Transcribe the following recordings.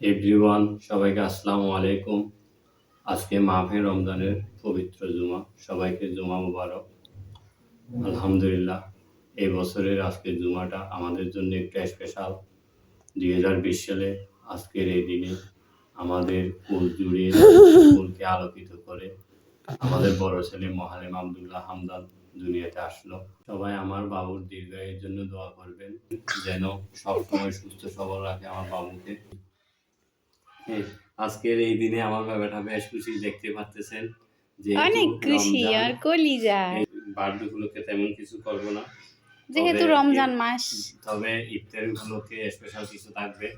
Everyone সবাইকে আসসালামু আলাইকুম। আজকে মাহে রমজানের পবিত্র জুমা। সবাইকে জুমা মুবারক। আলহামদুলিল্লাহ, এই বছরের আজকের জুমাটা আমাদের জন্য একটু স্পেশাল দুই হাজার বিশ সালে আজকের এই দিনে আমাদের কুল জুড়ে কুলকে আলোকিত করে আমাদের বড় ছেলে মহালেম আবদুল্লাহ হামদান দুনিয়াতে আসলো। সবাই আমার বাবুর দীর্ঘায়ের জন্য দোয়া করবেন, যেন সবসময় সুস্থ সবল রাখে আমার বাবুকে। আজকের এই দিনে আমার বাবাটা বেশ খুশি দেখতে পাচ্ছেন যে অনেক খুশি আর কলিজা। বার্থডে গুলোকে তেমন কিছু করব না। যেহেতু রমজান মাস। তবে ইফতার গুলোকে স্পেশাল কিছু থাকবে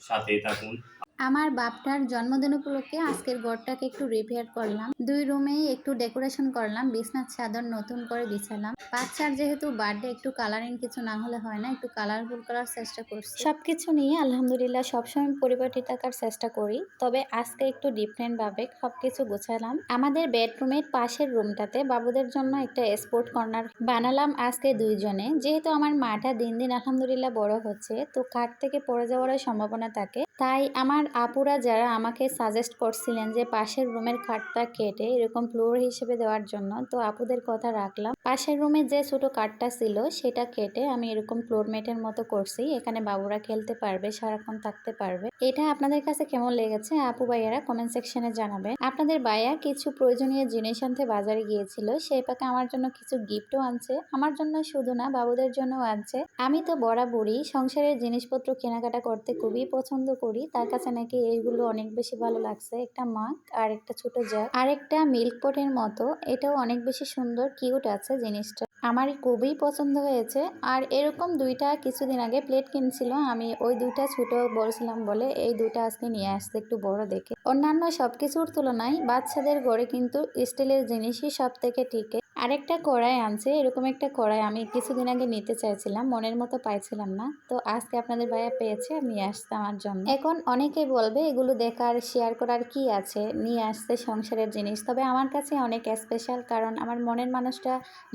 সাথেই থাকুন। আমার বাপটার জন্মদিন উপলক্ষে আজকের ঘরটাকে একটু রিপেয়ার করলাম। দুই রুমেই একটু ডেকোরেশন করলাম, বিছনার চাদর নতুন করে বিছালাম। বাচ্চার যেহেতু বার্থডে একটু কালারিং কিছু না হলে হয় না, একটু কালারফুল করার চেষ্টা করছি। সবকিছু নিয়ে আলহামদুলিল্লাহ সবসময় পরিপাটি থাকার চেষ্টা করি, তবে আজকে একটু ডিফারেন্ট ভাবে সবকিছু গোছালাম। আমাদের বেডরুমের পাশের রুমটাতে বাবুদের জন্য একটা স্পোর্ট কর্নার বানালাম আজকে দুইজনে। যেহেতু আমার মাটা দিন দিন আলহামদুলিল্লাহ বড় হচ্ছে, তো কাঠ থেকে পড়ে যাওয়ার সম্ভাবনা থাকে। তাই আমার আপুরা যারা আমাকে সাজেস্ট করছিলেন যে পাশের রুমের খাটটা কেটে এরকম ফ্লোর হিসেবে দেওয়ার জন্য, তো আপুদের কথা রাখলাম। পাশের রুমে যে ছোট কাঠটা ছিল, সেটা কেটে আমি এরকম ফ্লোর মেটের মতো করছি। এখানে বাবুরা খেলতে পারবে, সারাক্ষণ থাকতে পারবে। এটা আপনাদের কাছে কেমন লেগেছে? আপু ভাইয়ারা কমেন্ট সেকশনে জানাবেন। আপনাদের ভাইয়া কিছু প্রয়োজনীয় জিনিস আনতে বাজারে গিয়েছিল, সেই পাকে আমার জন্য কিছু গিফটও আনছে। আমার জন্য শুধু না, বাবুদের জন্যও আনছে। আমি তো বরাবরই সংসারের জিনিসপত্র কেনাকাটা করতে খুবই পছন্দ করি। তার কাছে নাকি এইগুলো অনেক বেশি ভালো লাগছে। একটা মাগ আর একটা ছোট জাগ আর একটা মিল্ক পটের মতো। এটাও অনেক বেশি সুন্দর, কিউট আছে জিনিসটা। আমার খুবই পছন্দ হয়েছে। আর এরকম দুইটা কিছুদিন আগে প্লেট কিনছিল। আমি ওই দুইটা ছোট বলছিলাম বলে এই দুইটা আজকে নিয়ে আসতে একটু বড় দেখে। অন্যান্য সব কিছুর তুলনায় বাচ্চাদের ঘরে কিন্তু স্টিলের জিনিসই সব থেকে টিকে আরেকটা কড়াই আনছে এরকম একটা কড়াই আমি কিছুদিন আগে নিতে চাইছিলাম মনের মতো পাইছিলাম না। তো আজকে আপনাদের ভাইয়া পেয়েছে নিয়ে আসতে আমার জন্য। এখন অনেকে বলবে এগুলো দেখার শেয়ার করার কি আছে? নিয়ে আসতে সংসারের জিনিস। তবে আমার কাছে অনেক স্পেশাল কারণ আমার মনের মানুষটা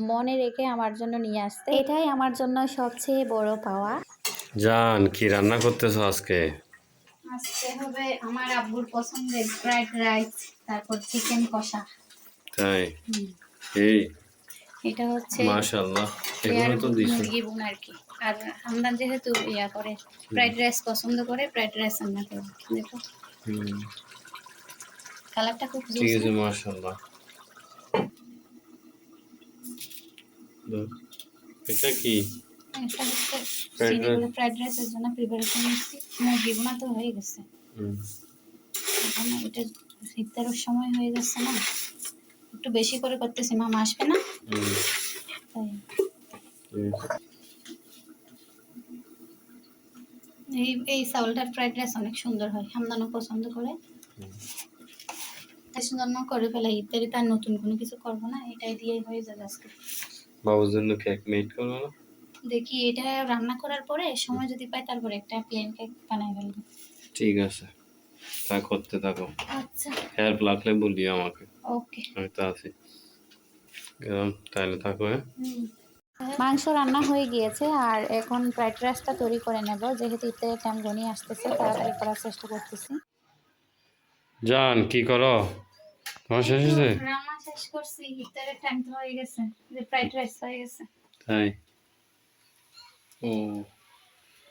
মনে রেখে আমার জন্য নিয়ে আসতে এটাই আমার জন্য সবচেয়ে বড় পাওয়া। জান কি রান্না করতেছো আজকে? আজকে হবে আমার আব্বুর পছন্দের ফ্রাইড রাইস তারপর চিকেন কষা। তাই? এটা হচ্ছে মাশাআল্লাহ এগুলো তো দিছো মুরগি বোন আর কি। আর হামদান যেহেতু ইয়া করে ফ্রাইড রাইস পছন্দ করে ফ্রাইড রাইস রান্না দেখো। হুম, কালারটা খুব ঠিক আছে মাশাআল্লাহ। এটা কি? এটা হচ্ছে Fried ফ্রাইড রাইসের জন্য প্রিপারেশন নিচ্ছি মুরগি বোনা তো হয়ে গেছে। হুম, এখন এটা ইফতারের সময় হয়ে যাচ্ছে না? একটু বেশি করে করতেছি মামা আসবে না। এই এই চাউলটার ফ্রাইড রাইস অনেক সুন্দর হয় হামদানও পছন্দ করে। তাই সুন্দর না করে ফেলা ইত্যাদি তার নতুন কোনো কিছু করব না এটাই দিয়েই হয়ে যাবে আজকে। বাবুর জন্য কেক মেড করব না? দেখি এটা রান্না করার পরে সময় যদি পাই তারপরে একটা প্লেন কেক বানাই ফেলব। ঠিক আছে। তা করতে থাকো। আচ্ছা। হেল্প লাগলে বলিও আমাকে। ওকে আমি তো আছি। গেলাম তাহলে থাকো হ্যাঁ? মাংস রান্না হয়ে গিয়েছে আর এখন ফ্রাইড রাইসটা তৈরি করে নেব। যেহেতু ইত্যাদি টাইম ঘনিয়ে আসতেছে তাড়াতাড়ি করার চেষ্টা করতেছি। জান কি করো? তোমার শেষ হয়েছে? রান্না শেষ করছি। ইত্যাদি টাইম তো হয়ে গেছে যে ফ্রাইড রাইস হয়ে গেছে। তাই? ও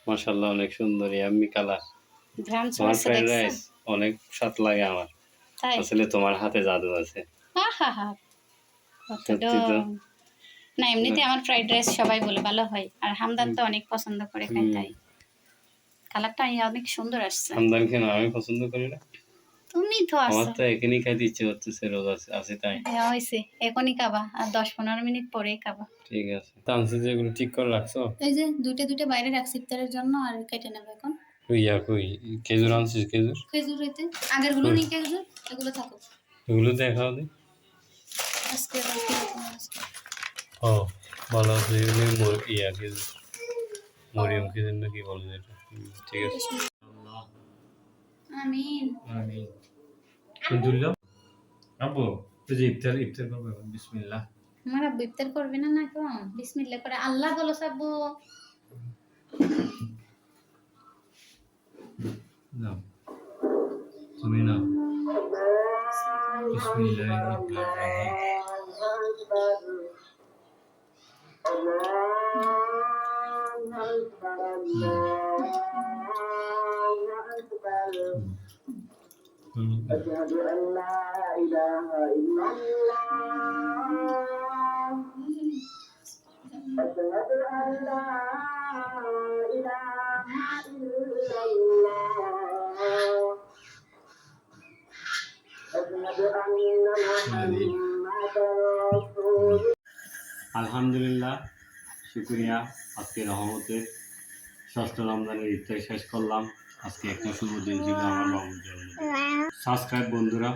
মাশাল্লাহ অনেক সুন্দর ইয়াম্মি কালার। গ্রাম তোমার ফ্রাইড রাইস অনেক স্বাদ লাগে আমার। আসলে তোমার হাতে জাদু আছে। না এমনিতে আমার ফ্রাইড রাইস সবাই বলে ভালো হয়। আর হামদান তো অনেক পছন্দ করে খাই হুম। তাই। কালারটা অনেক সুন্দর আসছে। খানদান কেন? আমি পছন্দ করি না। তুমি তো আমার তো এখানেই খাইতে ইচ্ছে করতেছে রোজ আছে আছে তাই। হ্যাঁ হয়েছে এখনই খাবা। আর দশ পনেরো মিনিট পরেই খাবা। ঠিক আছে। তানসি যেগুলো ঠিক করে রাখছো? এই যে দুটো দুটো বাইরে রাখছি ইফতারের জন্য আর কেটে নেব এখন। ইয়া কই? খেজুর আনছিস খেজুর? খেজুর এতে আগেরগুলো নেই খেজুর এগুলো থাকো। এগুলো দেখাও দি। আজকে ও ভালো আছে এগুলো মোর ইয়া খেজুর। মরিয়ম খেজুর না কি বলে এটা ঠিক আছে। আমিন আমি শুনতুল্লাহ আব্বু তুই যে ইফতার ইফতার করবে বিসমিল্লাহ। আমার আব্বু ইফতার করবে না না এখন বিসমিল্লাহ করে আল্লাহ বলো সাব্বু। নাও তুমি না বিসমিল্লাহির রহমানির রহিম হুম। أشهد أن لا إله إلا الله أشهد أن لا আলহামদুলিল্লাহ, শুক্রিয়া আজকে রহমতের ষষ্ঠ রমজানের ইফতার শেষ করলাম। আজকে একটা শুভ দিন ছিল আমার জন্মদিন সাবস্ক্রাইব বন্ধুরা,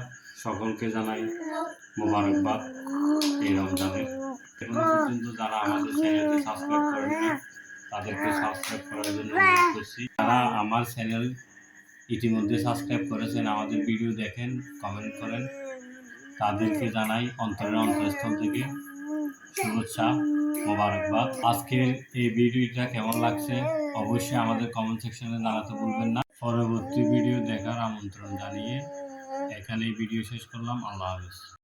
সকলকে জানাই মোবারকবাদ এই রমজানের। এখনও পর্যন্ত যারা আমাদের চ্যানেলকে সাবস্ক্রাইব করেন, তাদেরকে সাবস্ক্রাইব করার জন্য অনুরোধ করছি। যারা আমার চ্যানেল ইতিমধ্যে সাবস্ক্রাইব করেছেন, আমাদের ভিডিও দেখেন কমেন্ট করেন। তাদেরকে জানাই অন্তরের অন্তরস্থল থেকে শুভেচ্ছা, মোবারকবাদ। আজকের এই ভিডিওটা কেমন লাগছে অবশ্যই আমাদের কমেন্ট সেকশনে জানাতে বলবেন না। পরবর্তী ভিডিও দেখার আমন্ত্রণ জানিয়ে এখানেই ভিডিও শেষ করলাম। আল্লাহ হাফেজ।